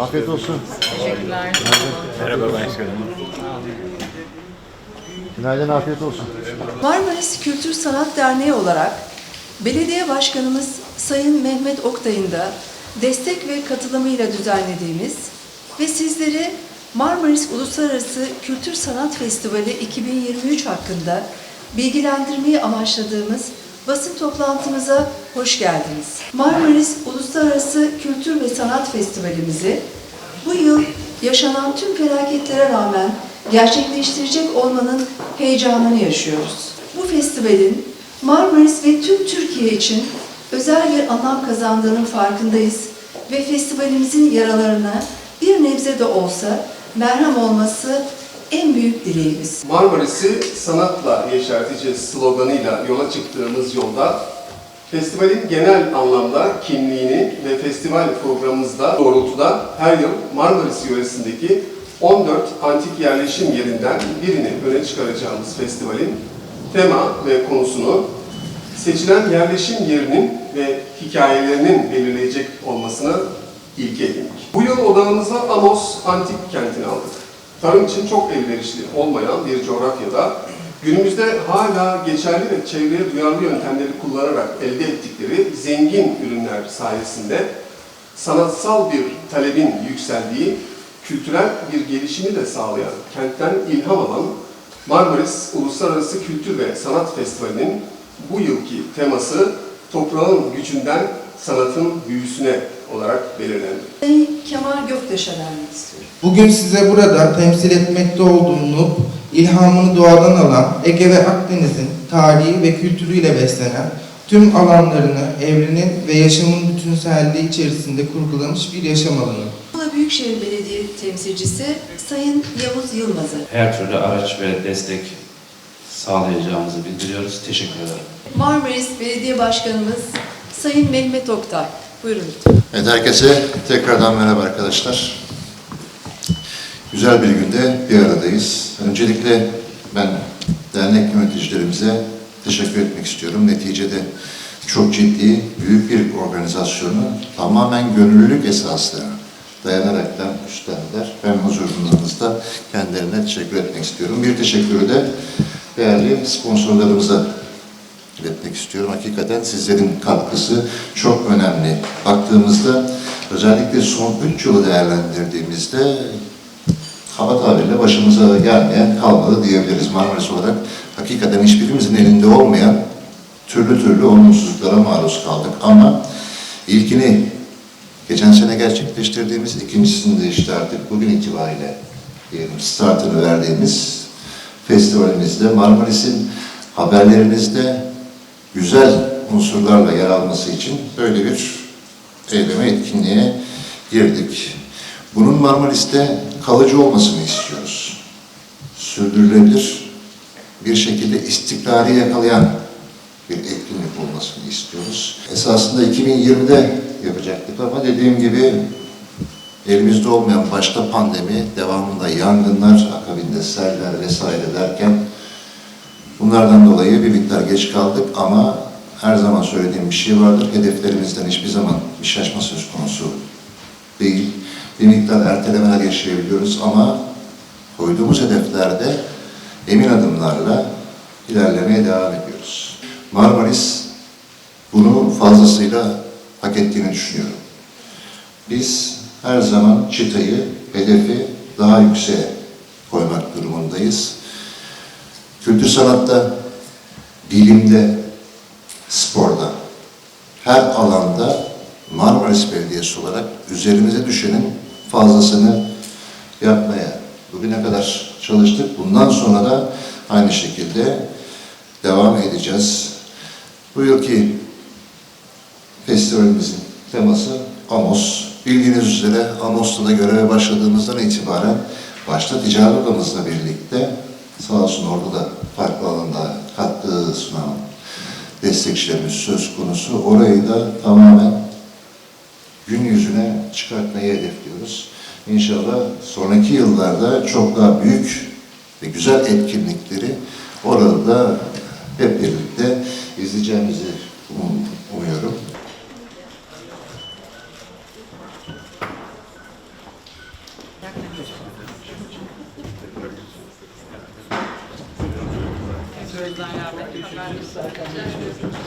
Afiyet olsun. Teşekkürler. Merhaba başkanım. Günaydın, afiyet olsun. Marmaris Kültür Sanat Derneği olarak belediye başkanımız Sayın Mehmet Oktay'ın da destek ve katılımıyla düzenlediğimiz ve sizleri Marmaris Uluslararası Kültür Sanat Festivali 2023 hakkında bilgilendirmeyi amaçladığımız basın toplantımıza hoş geldiniz. Marmaris Uluslararası Kültür ve Sanat Festivalimizi bu yıl yaşanan tüm felaketlere rağmen gerçekleştirecek olmanın heyecanını yaşıyoruz. Bu festivalin Marmaris ve tüm Türkiye için özel bir anlam kazandığının farkındayız ve festivalimizin yaralarına bir nebze de olsa merhem olması en büyük dileğimiz. Marmaris'i sanatla yeşerteceğiz sloganıyla yola çıktığımız yolda festivalin genel anlamda kimliğini ve festival programımızda doğrultuda her yıl Marmaris yöresindeki 14 antik yerleşim yerinden birini öne çıkaracağımız festivalin tema ve konusunu seçilen yerleşim yerinin ve hikayelerinin belirleyecek olmasına ilke edindik. Bu yıl odağımıza Amos antik kentini aldık. Tarım için çok elverişli olmayan bir coğrafyada günümüzde hala geçerli ve çevreye duyarlı yöntemleri kullanarak elde ettikleri zengin ürünler sayesinde sanatsal bir talebin yükseldiği, kültürel bir gelişimi de sağlayan, kentten ilham alan Marmaris Uluslararası Kültür ve Sanat Festivali'nin bu yılki teması toprağın gücünden sanatın büyüsüne olarak belirlendi. Sayın Kemal Göktaş'a vermek istiyorum. Bugün size burada temsil etmekte olduğum ilhamını doğadan alan Ege ve Akdeniz'in tarihi ve kültürüyle beslenen tüm alanlarını evrenin ve yaşamın bütünselliği içerisinde kurgulamış bir yaşam alanı. Muğla Büyükşehir Belediye temsilcisi Sayın Yavuz Yılmaz'ı. her türlü araç ve destek sağlayacağımızı bildiriyoruz. Teşekkür ederim. Marmaris Belediye Başkanımız Sayın Mehmet Oktay. Buyurun lütfen. Evet, herkese tekrardan merhaba arkadaşlar. Güzel bir günde bir aradayız. Öncelikle ben dernek yöneticilerimize teşekkür etmek istiyorum. Neticede çok ciddi, büyük bir organizasyonu tamamen gönüllülük esasına dayanaraktan üstlendiler. Ben huzurunuzda kendilerine teşekkür etmek istiyorum. Bir teşekkürü de değerli sponsorlarımıza iletmek istiyorum. Hakikaten sizlerin katkısı çok önemli. Baktığımızda özellikle son 3 yılı değerlendirdiğimizde hava tabiriyle başımıza gelmeyen kalmadı diyebiliriz Marmaris olarak. Hakikaten hiçbirimizin elinde olmayan türlü türlü olumsuzluklara maruz kaldık. Ama ilkini geçen sene gerçekleştirdiğimiz ikincisini de işte artık bugün itibariyle diyelim startını verdiğimiz festivalimizde Marmaris'in haberlerinizde güzel unsurlarla yer alması için böyle bir eyleme, etkinliğe girdik. Bunun Marmaris'te kalıcı olmasını istiyoruz. Sürdürülebilir bir şekilde istikrarı yakalayan bir etkinlik olmasını istiyoruz. Esasında 2020'de yapacaktık ama dediğim gibi elimizde olmayan başta pandemi, devamında yangınlar, akabinde seller vesaire derken bunlardan dolayı bir miktar geç kaldık ama her zaman söylediğim bir şey vardır. Hedeflerimizden hiçbir zaman bir şaşma söz konusu değil. Bir miktar ertelemeler yaşayabiliyoruz ama koyduğumuz hedeflerde emin adımlarla ilerlemeye devam ediyoruz. Marmaris bunu fazlasıyla hak ettiğini düşünüyorum. Biz her zaman çıtayı, hedefi daha yükseğe koymak durumundayız. Kültür sanatta, bilimde, sporda, her alanda Marmaris Belediyesi olarak üzerimize düşenin fazlasını yapmaya bugüne kadar çalıştık. Bundan sonra da aynı şekilde devam edeceğiz. Bu yılki festivalimizin teması Amos. Bildiğiniz üzere Amos'ta da göreve başladığımızdan itibaren başta ticaret odamızla birlikte sağ olsun orada da farklı alanda katkı sunan destekçilerimiz söz konusu. Orayı da tamamen gün yüzüne çıkartmayı hedefliyoruz. İnşallah sonraki yıllarda çok daha büyük ve güzel etkinlikleri orada da hep birlikte izleyeceğimizi um- Gözden rahmetli haber